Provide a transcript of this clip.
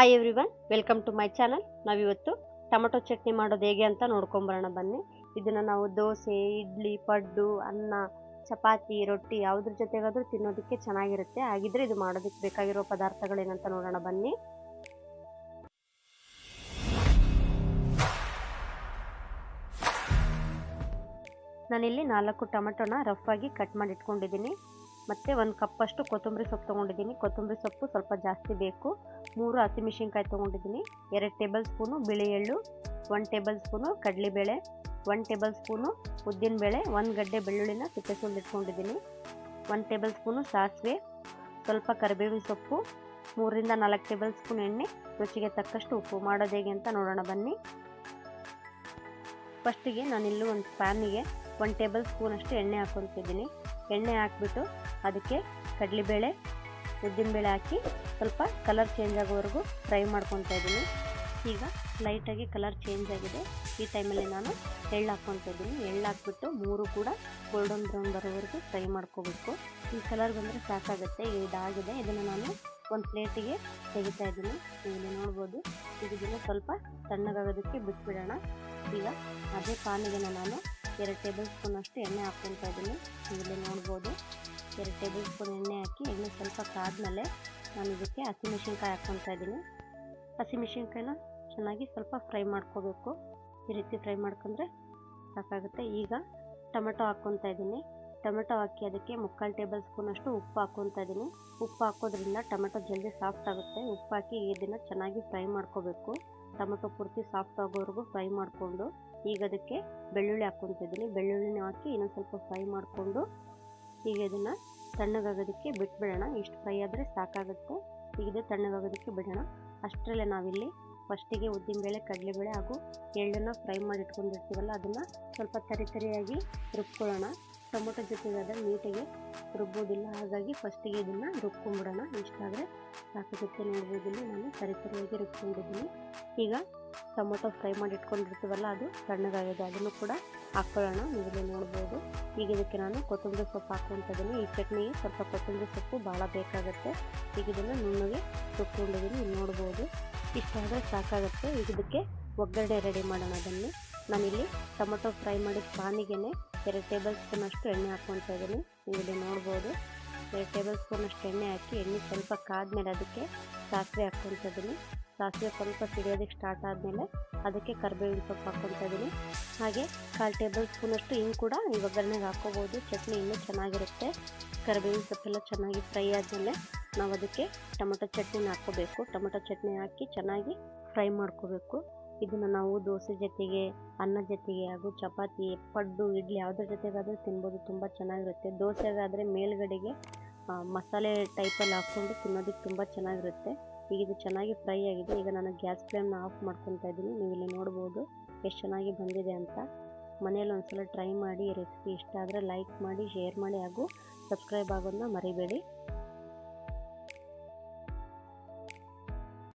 Hi everyone welcome to my channel ನಾವಿವತ್ತು tomato chutney ಮಾಡೋದು ಹೇಗೆ ಅಂತ ನೋಡ್ಕೊಂಬರೋಣ ಬನ್ನಿ. ಇದನ್ನು ನಾವು ದೋಸೆ, ಇಡ್ಲಿ, ಪಡ್ಡು, ಅನ್ನ, ಚಪಾತಿ, ರೊಟ್ಟಿ ಯಾವುದ್ರ ಜೊತೆಗಾದರೂ ತಿನ್ನೋದಕ್ಕೆ ಚೆನ್ನಾಗಿರುತ್ತೆ. ಹಾಗಿದ್ರೆ ಇದು ಮಾಡೋದಕ್ಕೆ ಬೇಕಾಗಿರೋ ಪದಾರ್ಥಗಳೇನಂತ ನೋಡೋಣ ಬನ್ನಿ. ನಾನಿಲ್ಲಿ ನಾಲ್ಕು ಟೊಮೆಟೊನ ರಫ್ ಆಗಿ ಕಟ್ ಮಾಡಿ ಇಟ್ಕೊಂಡಿದ್ದೀನಿ ಮತ್ತು ಒಂದು ಕಪ್ಪಷ್ಟು ಕೊತ್ತಂಬರಿ ಸೊಪ್ಪು ತೊಗೊಂಡಿದ್ದೀನಿ. ಕೊತ್ತಂಬರಿ ಸೊಪ್ಪು ಸ್ವಲ್ಪ ಜಾಸ್ತಿ ಬೇಕು. ಮೂರು ಹಸಿಮೆಣಸಿನ್ಕಾಯಿ ತೊಗೊಂಡಿದ್ದೀನಿ. ಎರಡು ಟೇಬಲ್ ಸ್ಪೂನು ಬಿಳಿ ಎಳ್ಳು ಒನ್ ಟೇಬಲ್ ಸ್ಪೂನು ಕಡಲೆಬೇಳೆ ಒನ್ ಟೇಬಲ್ ಸ್ಪೂನು ಉದ್ದಿನಬೇಳೆ, ಒಂದು ಗಡ್ಡೆ ಬೆಳ್ಳುಳ್ಳಿನ ಸಿಪ್ಪೆ ಇಟ್ಕೊಂಡಿದ್ದೀನಿ. ಒನ್ ಟೇಬಲ್ ಸ್ಪೂನು ಸಾಸಿವೆ, ಸ್ವಲ್ಪ ಕರಿಬೇವಿನ ಸೊಪ್ಪು, ಮೂರರಿಂದ ನಾಲ್ಕು ಟೇಬಲ್ ಸ್ಪೂನ್ ಎಣ್ಣೆ, ರುಚಿಗೆ ತಕ್ಕಷ್ಟು ಉಪ್ಪು. ಮಾಡೋದು ಹೇಗೆ ಅಂತ ನೋಡೋಣ, ಬನ್ನಿ. ಫಸ್ಟಿಗೆ ನಾನಿಲ್ಲೂ ಒಂದು ಪ್ಯಾನಿಗೆ ಒನ್ ಟೇಬಲ್ ಸ್ಪೂನಷ್ಟು ಎಣ್ಣೆ ಹಾಕ್ಕೊತಿದ್ದೀನಿ ಎಣ್ಣೆ ಹಾಕ್ಬಿಟ್ಟು ಅದಕ್ಕೆ ಕಡಲೆಬೇಳೆ, ಉದ್ದಿನಬೇಳೆ ಹಾಕಿ ಸ್ವಲ್ಪ ಕಲರ್ ಚೇಂಜ್ ಆಗೋವರೆಗೂ ಫ್ರೈ ಮಾಡ್ಕೊತಾ ಇದ್ದೀನಿ. ಈಗ ಲೈಟಾಗಿ ಕಲರ್ ಚೇಂಜ್ ಆಗಿದೆ. ಈ ಟೈಮಲ್ಲಿ ನಾನು ಎಳ್ಳು ಹಾಕ್ಕೊತಾ ಇದ್ದೀನಿ. ಎಳ್ಳು ಹಾಕ್ಬಿಟ್ಟು ಮೂರು ಕೂಡ ಗೋಲ್ಡನ್ ಬ್ರೌನ್ ಬರೋವರೆಗೂ ಫ್ರೈ ಮಾಡ್ಕೋಬೇಕು. ಈ ಕಲರ್ ಬಂದರೆ ಸಾಕಾಗುತ್ತೆ, ಇದಾಗಿದೆ. ಇದನ್ನು ನಾನು ಒಂದು ಪ್ಲೇಟಿಗೆ ತೆಗಿತಾ ಇದ್ದೀನಿ. ಇಲ್ಲಿ ನೋಡ್ಬೋದು, ಇದನ್ನು ಸ್ವಲ್ಪ ತಣ್ಣಗಾಗೋದಕ್ಕೆ ಬಿಟ್ಬಿಡೋಣ. ಈಗ ಅದೇ ಪಾನಿಗೆ ನಾನು ಎರಡು ಟೇಬಲ್ ಸ್ಪೂನ್ ಅಷ್ಟು ಎಣ್ಣೆ ಹಾಕ್ಕೊತಾ ಇದ್ದೀನಿ. ಇಲ್ಲಿ ನೋಡ್ಬೋದು. ಎರಡು ಟೇಬಲ್ ಸ್ಪೂನ್ ಎಣ್ಣೆ ಹಾಕಿ ಎಣ್ಣೆ ಸ್ವಲ್ಪ ಕಾದ್ಮೇಲೆ ನಾನು ಇದಕ್ಕೆ ಹಸಿಮೆಣ್ಸಿನ್ಕಾಯಿ ಹಾಕ್ಕೊತಾ ಇದ್ದೀನಿ. ಹಸಿಮೆಣ್ಸಿನ್ಕಾಯಿನ ಚೆನ್ನಾಗಿ ಸ್ವಲ್ಪ ಫ್ರೈ ಮಾಡ್ಕೋಬೇಕು. ಈ ರೀತಿ ಫ್ರೈ ಮಾಡ್ಕೊಂಡ್ರೆ ಸಾಕಾಗುತ್ತೆ. ಈಗ ಟೊಮೆಟೊ ಹಾಕ್ಕೊತಾ ಇದ್ದೀನಿ. ಟೊಮೆಟೊ ಹಾಕಿ ಅದಕ್ಕೆ ಮುಕ್ಕಾಲು ಟೇಬಲ್ ಸ್ಪೂನಷ್ಟು ಉಪ್ಪು ಹಾಕ್ಕೊತಾ ಇದ್ದೀನಿ. ಉಪ್ಪು ಹಾಕೋದ್ರಿಂದ ಟೊಮೆಟೊ ಜಲ್ದಿ ಸಾಫ್ಟ್ ಆಗುತ್ತೆ. ಉಪ್ಪು ಹಾಕಿ ಇದನ್ನು ಚೆನ್ನಾಗಿ ಫ್ರೈ ಮಾಡ್ಕೋಬೇಕು. ಟೊಮೆಟೊ ಪೂರ್ತಿ ಸಾಫ್ಟ್ ಆಗೋವರೆಗೂ ಫ್ರೈ ಮಾಡಿಕೊಂಡು ಈಗ ಅದಕ್ಕೆ ಬೆಳ್ಳುಳ್ಳಿ ಹಾಕ್ಕೊತಿದ್ದೀನಿ ಬೆಳ್ಳುಳ್ಳಿನ ಹಾಕಿ ಇನ್ನೊಂದು ಸ್ವಲ್ಪ ಫ್ರೈ ಮಾಡಿಕೊಂಡು ಈಗ ಇದನ್ನು ತಣ್ಣಗಾಗೋದಕ್ಕೆ ಬಿಟ್ಬಿಡೋಣ. ಇಷ್ಟು ಫ್ರೈ ಆದರೆ ಸಾಕಾಗುತ್ತೆ. ಈಗ ಇದು ತಣ್ಣಗಾಗೋದಕ್ಕೆ ಬಿಡೋಣ. ಅಷ್ಟರಲ್ಲೇ ನಾವಿಲ್ಲಿ ಫಸ್ಟಿಗೆ ಉದ್ದಿನಬೇಳೆ, ಕಡಲೆಬೇಳೆ ಹಾಗೂ ಎಳ್ಳನ್ನು ಫ್ರೈ ಮಾಡಿ ಇಟ್ಕೊಂಡಿರ್ತೀವಲ್ಲ ಅದನ್ನು ಸ್ವಲ್ಪ ತರಿ ತರಿಯಾಗಿ ರುಬ್ಕೊಳ್ಳೋಣ. ಟೊಮೊಟೊ ಜೊತೆಗಾದ ನೀಟಾಗಿ ರುಬ್ಬೋದಿಲ್ಲ. ಹಾಗಾಗಿ ಫಸ್ಟಿಗೆ ಇದನ್ನು ರುಬ್ಕೊಂಡ್ಬಿಡೋಣ. ಇಷ್ಟಾದರೆ ಸಾಕಾಗುತ್ತೆ ನೋಡ್ಬೋದಿಲ್ಲ. ನಾನು ಸರಿ ಸರಿಯಾಗಿ ರುಬ್ಕೊಂಡಿದ್ದೀನಿ. ಈಗ ಟೊಮೊಟೊ ಫ್ರೈ ಮಾಡಿ ಇಟ್ಕೊಂಡಿರ್ತೀವಲ್ಲ ಅದು ಸಣ್ಣದಾಗಿದೆ. ಅದನ್ನು ಕೂಡ ಹಾಕ್ಕೊಳ್ಳೋಣ ನೀವಿಲ್ಲಿ ನೋಡ್ಬೋದು. ಈಗ ಇದಕ್ಕೆ ನಾನು ಕೊತ್ತಂಬರಿ ಸೊಪ್ಪು ಹಾಕ್ಕೊತಿದ್ದೀನಿ. ಈ ಚಟ್ನಿಗೆ ಸ್ವಲ್ಪ ಕೊತ್ತಂಬರಿ ಸೊಪ್ಪು ಭಾಳ ಬೇಕಾಗುತ್ತೆ. ಈಗ ಇದನ್ನು ನುಣ್ಣಗೆ ರುಬ್ಕೊಂಡಿದ್ದೀನಿ. ನೋಡ್ಬೋದು. ಇಷ್ಟಾದರೆ ಸಾಕಾಗುತ್ತೆ. ಈಗ ಇದಕ್ಕೆ ಒಗ್ಗರಣೆ ರೆಡಿ ಮಾಡೋಣ. ಅದನ್ನು ನಾನಿಲ್ಲಿ ಟೊಮೊಟೊ ಫ್ರೈ ಮಾಡಿದ ಪಾನಿಗೆ ಎರಡು ಟೇಬಲ್ ಸ್ಪೂನಷ್ಟು ಎಣ್ಣೆ ಹಾಕ್ಕೊತಾ ಇದ್ದೀನಿ. ಇಲ್ಲಿ ನೋಡ್ಬೋದು. ಎರಡು ಟೇಬಲ್ ಸ್ಪೂನಷ್ಟು ಎಣ್ಣೆ ಹಾಕಿ, ಎಣ್ಣೆ ಸ್ವಲ್ಪ ಕಾದ್ಮೇಲೆ ಅದಕ್ಕೆ ಸಾಸಿವೆ ಹಾಕ್ಕೊತಾ ಇದ್ದೀನಿ. ಸಾಸಿವೆ ಸ್ವಲ್ಪ ಸಿಡಿಯೋದಕ್ಕೆ ಸ್ಟಾರ್ಟ್ ಆದಮೇಲೆ ಅದಕ್ಕೆ ಕರಿಬೇವಿನ ಸೊಪ್ಪು ಹಾಕ್ಕೊತಾ ಇದ್ದೀನಿ. ಹಾಗೆ ಕಾಲು ಟೇಬಲ್ ಸ್ಪೂನಷ್ಟು ಹಿಂಗೆ ಕೂಡ ಈ ಒಗ್ಗರಣೆಗೆ ಹಾಕ್ಕೋಬೋದು. ಚಟ್ನಿ ಇನ್ನೂ ಚೆನ್ನಾಗಿರುತ್ತೆ. ಕರಿಬೇವಿನ ಸೊಪ್ಪೆಲ್ಲ ಚೆನ್ನಾಗಿ ಫ್ರೈ ಆದಮೇಲೆ ನಾವು ಅದಕ್ಕೆ ಟೊಮೊಟೊ ಚಟ್ನಿನ ಹಾಕ್ಕೋಬೇಕು. ಟೊಮೊಟೊ ಚಟ್ನಿ ಹಾಕಿ ಚೆನ್ನಾಗಿ ಫ್ರೈ ಮಾಡ್ಕೋಬೇಕು. ಇದನ್ನು ನಾವು ದೋಸೆ ಜೊತೆಗೆ, ಅನ್ನ ಜೊತೆಗೆ ಹಾಗೂ ಚಪಾತಿ, ಪಡ್ಡು, ಇಡ್ಲಿ ಯಾವುದ್ರ ಜೊತೆಗಾದರೂ ತಿನ್ಬೋದು. ತುಂಬ ಚೆನ್ನಾಗಿರುತ್ತೆ. ದೋಸೆಗಾದರೆ ಮೇಲ್ಗಡೆಗೆ ಮಸಾಲೆ ಟೈಪಲ್ಲಿ ಹಾಕ್ಕೊಂಡು ತಿನ್ನೋದಕ್ಕೆ ತುಂಬ ಚೆನ್ನಾಗಿರುತ್ತೆ. ಈಗ ಇದು ಚೆನ್ನಾಗಿ ಫ್ರೈ ಆಗಿದೆ. ಈಗ ನಾನು ಗ್ಯಾಸ್ ಫ್ಲೇಮ್ನ ಆಫ್ ಮಾಡ್ಕೊತಾ ಇದ್ದೀನಿ. ನೀವು ಇಲ್ಲಿ ನೋಡ್ಬೋದು ಎಷ್ಟು ಚೆನ್ನಾಗಿ ಬಂದಿದೆ ಅಂತ. ಮನೇಲಿ ಒಂದ್ಸಲ ಟ್ರೈ ಮಾಡಿ ರೆಸಿಪಿ ಇಷ್ಟ ಆದರೆ ಲೈಕ್ ಮಾಡಿ ಶೇರ್ ಮಾಡಿ ಹಾಗೂ ಸಬ್ಸ್ಕ್ರೈಬ್ ಆಗೋದನ್ನ ಮರಿಬೇಡಿ.